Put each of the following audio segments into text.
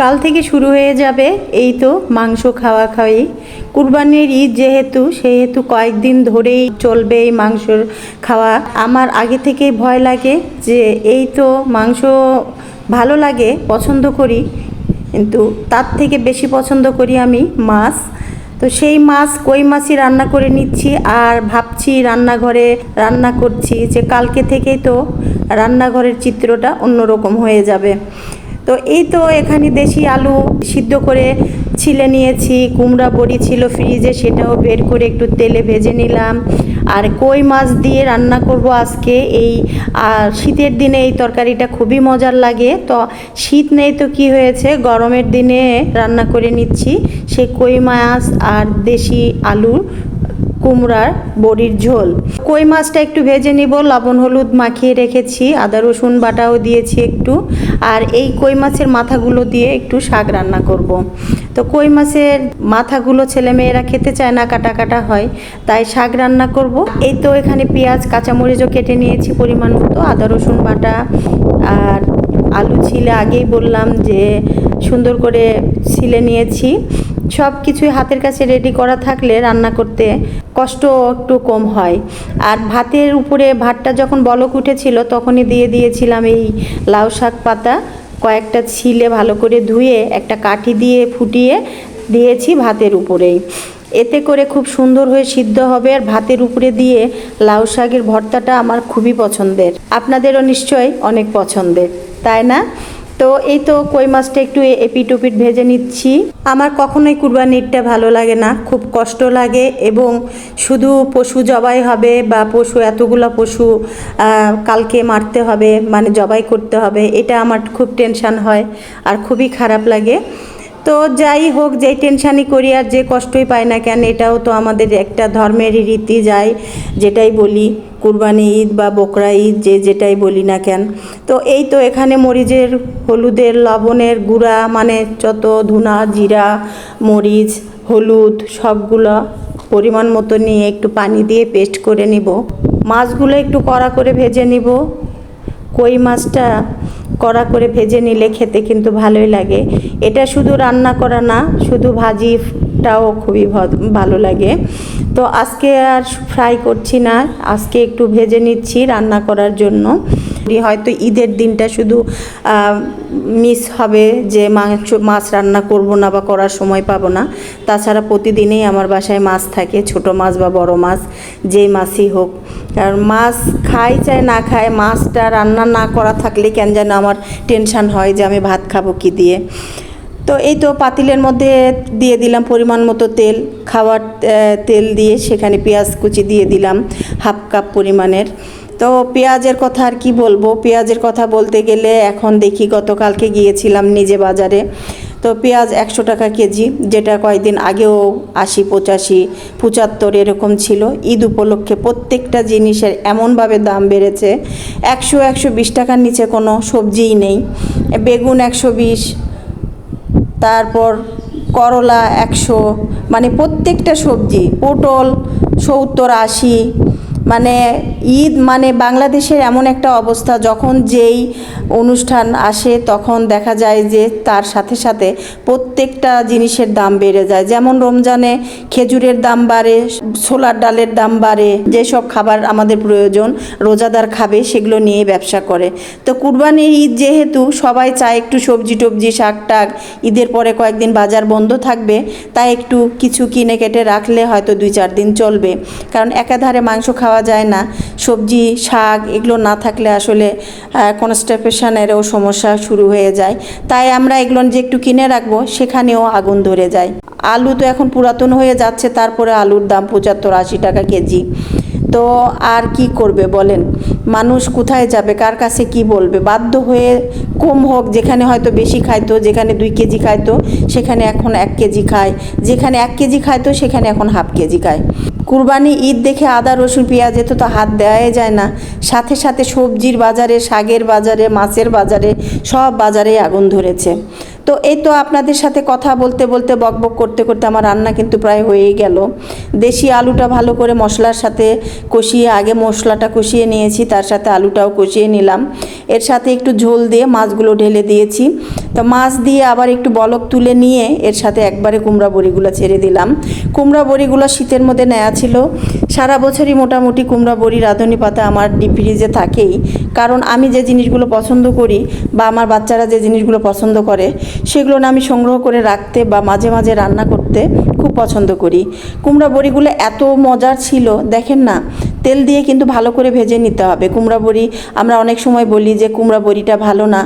কাল থেকে শুরু হয়ে যাবে এই তো মাংস খাওয়া খাওয়াই। কুরবানির ঈদ যেহেতু, সেহেতু কয়েকদিন ধরেই চলবে এই মাংসর খাওয়া। আমার আগে থেকেই ভয় লাগে যে এই তো মাংস ভালো লাগে, পছন্দ করি, কিন্তু তার থেকে বেশি পছন্দ করি আমি মাছ। তো সেই মাছ কই মাছই রান্না করে নিচ্ছি আর ভাবছি রান্নাঘরে রান্না করছি যে কালকে থেকেই তো রান্নাঘরের চিত্রটা অন্যরকম হয়ে যাবে। তো এই তো এখানে দেশি আলু সিদ্ধ করে ছিলে নিয়েছি, কুমড়া বড়ি ছিল ফ্রিজে, সেটাও বের করে একটু তেলে ভেজে নিলাম। আর কই মাছ দিয়ে রান্না করব আজকে? এই, আর শীতের দিনে এই তরকারিটা খুবই মজার লাগে। তো শীত নেই তো কি হয়েছে? গরমের দিনে রান্না করে নিচ্ছি। সেই কই মাছ আর দেশি আলু। কুমড়ার বড়ির ঝোল কই মাছটা একটু ভেজে নিব, লবণ, হলুদ মাখিয়ে রেখেছি, আদা, রসুন বাটাও দিয়েছি একটু, আর এই কই মাছের মাথাগুলো দিয়ে একটু শাক রান্না করব। তো কই মাছের মাথাগুলো ছেলেমেয়েরা খেতে চায় না, কাটা কাটা হয়, তাই শাক রান্না করব। এই তো এখানে পেঁয়াজ, কাঁচামরিচও কেটে নিয়েছি পরিমাণ মতো, আদা, রসুন বাটা, আর আলু ছিলে আগেই বললাম যে সুন্দর করে ছিলে নিয়েছি সব কিছুই হাতের কাছে রেডি করা থাকলে রান্না করতে কষ্ট একটু কম হয়। আর ভাতের উপরে ভাতটা যখন বলক উঠেছিল, তখনই দিয়ে দিয়েছিলাম এই লাউ শাক পাতা। কয়েকটা ছিলে ভালো করে ধুয়ে, একটা কাঠি দিয়ে ফুটিয়ে দিয়েছি ভাতের উপরেই। এতে করে খুব সুন্দর হয়ে সিদ্ধ হবে। আর ভাতের উপরে দিয়ে লাউ শাকের ভর্তাটা আমার খুবই পছন্দের। আপনাদেরও নিশ্চয়ই অনেক পছন্দের, তাই না? তো এই তো কই মাছটা একটু এপি টুপিট ভেজে নিচ্ছি। আমার কখনোই কুরবানিরটা ভালো লাগে না, খুব কষ্ট লাগে এবং শুধু পশু জবাই হবে বা পশু, এতগুলো পশু কালকে মারতে হবে মানে জবাই করতে হবে, এটা আমার খুব টেনশান হয় আর খুবই খারাপ লাগে। তো যাই হোক, যেই টেনশানই করি আর যে কষ্টই পাই না কেন, এটাও তো আমাদের একটা ধর্মেরই রীতি যায়, যেটাই বলি, কুরবানি ঈদ বা বকরা ঈদ, যে যেটাই বলি না কেন। তো এই তো এখানে মরিচের, হলুদের, লবণের গুঁড়া মানে যত ধুনা, জিরা, মরিচ, হলুদ, সবগুলো পরিমাণ মতো নিয়ে একটু পানি দিয়ে পেস্ট করে নিব। মাছগুলো একটু কড়া করে ভেজে নিব। কই মাছটা? কড়া করে ভেজে নিলে খেতে কিন্তু ভালোই লাগে। এটা শুধু রান্না করা না, শুধু ভাজিটাও খুবই ভালো লাগে। তো আজকে আর ফ্রাই করছি না, আজকে একটু ভেজে নিচ্ছি রান্না করার জন্য। হয়তো ঈদের দিনটা শুধু মিস হবে যে মাংস, মাছ রান্না করব না বা করার সময় পাবো না। তাছাড়া প্রতিদিনেই আমার বাসায় মাছ থাকে, ছোট মাছ বা বড় মাছ, যেই মাছই হোক। কারণ মাছ খাই চাই না খায় মাছটা রান্না না করা থাকলে কেন যেন আমার টেনশন হয় যে আমি ভাত খাব কি দিয়ে। তো এই তো পাতিলের মধ্যে দিয়ে দিলাম পরিমাণ মতো তেল, খাওয়ার তেল দিয়ে সেখানে পেঁয়াজ কুচি দিয়ে দিলাম, হাফ কাপ পরিমাণের। তো পেঁয়াজের কথা আর কি বলব? পেঁয়াজের কথা বলতে গেলে এখন দেখি গতকালকে গিয়েছিলাম নিজে বাজারে। তো পেঁয়াজ একশো টাকা কেজি, যেটা কয়েকদিন আগেও আশি, পঁচাশি, পঁচাত্তর এরকম ছিল। ঈদ উপলক্ষে প্রত্যেকটা জিনিসের এমনভাবে দাম বেড়েছে। একশো একশো বিশ টাকার নিচে কোনো সবজিই নেই। বেগুন একশো বিশ, তারপর করলা একশো মানে প্রত্যেকটা সবজি, পটল সত্তর, আশি মানে ঈদ মানে বাংলাদেশের এমন একটা অবস্থা, যখন যেই অনুষ্ঠান আসে তখন দেখা যায় যে তার সাথে সাথে প্রত্যেকটা জিনিসের দাম বেড়ে যায়। যেমন রমজানে খেজুরের দাম বাড়ে, ছোলার ডালের দাম বাড়ে, যেসব খাবার আমাদের প্রয়োজন, রোজাদার খাবে সেগুলো নিয়ে ব্যবসা করে। তো কুরবানির ঈদ যেহেতু সবাই চায় একটু সবজি টবজি, শাক টাক, ঈদের পরে কয়েকদিন বাজার বন্ধ থাকবে, তাই একটু কিছু কিনে কেটে রাখলে হয়তো দুই চার দিন চলবে। কারণ একাধারে মাংস খাওয়া যায় না। সবজি, শাক এগুলো না থাকলে আসলে কনস্টেপেশনেরও সমস্যা শুরু হয়ে যায়। তাই আমরা এগুলো যে একটু কিনে রাখব, সেখানেও আগুন ধরে যায়। আলু তো এখন পুরাতন হয়ে যাচ্ছে, তারপরে আলুর দাম পঁচাত্তর আশি টাকা কেজি। তো আর কি করবে বলেন? মানুষ কোথায় যাবে? কার কাছে কি বলবে? বাধ্য হয়ে কম হোক, যেখানে হয়তো বেশি খাইতো, যেখানে দুই কেজি খাইতো, সেখানে এখন এক কেজি খায়। যেখানে এক কেজি খাইতো সেখানে এখন হাফ কেজি খায়। কুরবানি ঈদ দেখে আদা, রসুন, পেঁয়াজ এত তো হাত দেওয়াই যায় না। সাথে সাথে সবজির বাজারে, শাকের বাজারে, মাছের বাজারে সব বাজারে আগুন ধরেছে। তো এই তো আপনাদের সাথে কথা বলতে বলতে বকবক করতে করতে আমার রান্না কিন্তু প্রায় হয়েই গেল। দেশি আলুটা ভালো করে মশলার সাথে কষিয়ে, আগে মশলাটা কষিয়ে নিয়েছি, তার সাথে আলুটাও কষিয়ে নিলাম। এর সাথে একটু ঝোল দিয়ে মাছগুলো ঢেলে দিয়েছি। তো মাছ দিয়ে আবার একটু বলক তুলে নিয়ে এর সাথে একবারে কুমড়া বড়িগুলো ছেড়ে দিলাম। কুমড়া বড়িগুলো শীতের মধ্যে নেওয়া ছিল। সারা বছরই মোটামুটি কুমড়া বড়ি রাঁধুনি পাতা আমার ডিপ ফ্রিজে থাকেই। কারণ আমি যে জিনিসগুলো পছন্দ করি বা আমার বাচ্চারা যে জিনিসগুলো পছন্দ করে সেগুলো না আমি সংগ্রহ করে রাখতে বা মাঝে মাঝে রান্না করতে খুব পছন্দ করি। কুমড়া বড়িগুলো এত মজার ছিল, দেখেন না? তেল দিয়ে কিন্তু ভালো করে ভেজে নিতে হবে। কুমড়া বড়ি আমরা অনেক সময় বলি যে কুমড়া বড়িটা ভালো না।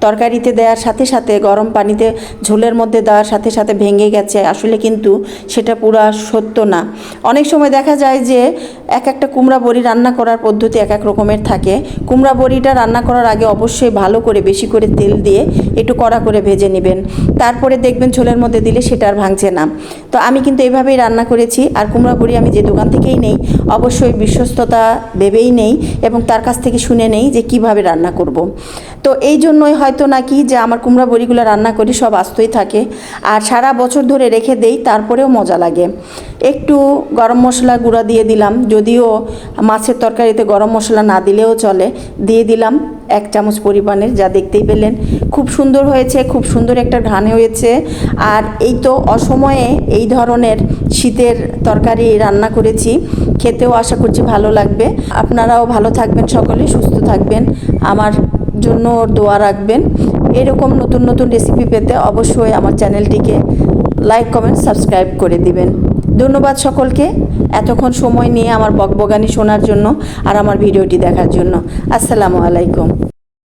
তরকারিতে দেওয়ার সাথে সাথে, গরম পানিতে ঝোলের মধ্যে দেওয়ার সাথে সাথে ভেঙে গেছে। আসলে কিন্তু সেটা পুরা সত্য না। অনেক সময় দেখা যায় যে, এক একটা কুমড়া বড়ি রান্না করার পদ্ধতি এক এক রকমের থাকে। কুমড়া বড়িটা রান্না করার আগে অবশ্যই ভালো করে বেশি করে তেল দিয়ে একটু কড়া করে ভেজে নেবেন। তারপরে দেখবেন ঝোলের মধ্যে দিলে সেটা আর ভাঙছে না। তো আমি কিন্তু এইভাবেই রান্না করেছি। আর কুমড়া বড়ি আমি যে দোকান থেকেই নেই, অবশ্যই বিশ্বস্ততা ভেবেই নেই এবং তার কাছ থেকে শুনে নেই যে কীভাবে রান্না করব। তো এই জন্যই হয়তো নাকি যে আমার কুমড়া বড়িগুলো রান্না করি, সব আস্তই থাকে। আর সারা বছর ধরে রেখে দেই, তারপরেও মজা লাগে। একটু গরম মশলা গুঁড়া দিয়ে দিলাম, যদিও মাছের তরকারিতে গরম মশলা না দিলেও চলে। দিয়ে দিলাম এক চামচ পরিমাণের যা দেখতেই পেলেন। খুব সুন্দর হয়েছে, খুব সুন্দর একটা ঘ্রাণ হয়েছে। আর এই তো অসময়ে এই ধরনের শীতের তরকারি রান্না করেছি। খেতেও আশা করছি ভালো লাগবে। আপনারাও ভালো থাকবেন সকলে, সুস্থ থাকবেন। আমার জন্য ওর দোয়া রাখবেন। এরকম নতুন নতুন রেসিপি পেতে অবশ্যই আমার চ্যানেলটিকে লাইক কমেন্ট সাবস্ক্রাইব করে দিবেন। ধন্যবাদ সকলকে এতক্ষণ সময় নিয়ে আমার বকবগানি শোনার জন্য আর আমার ভিডিওটি দেখার জন্য। আসসালামু আলাইকুম।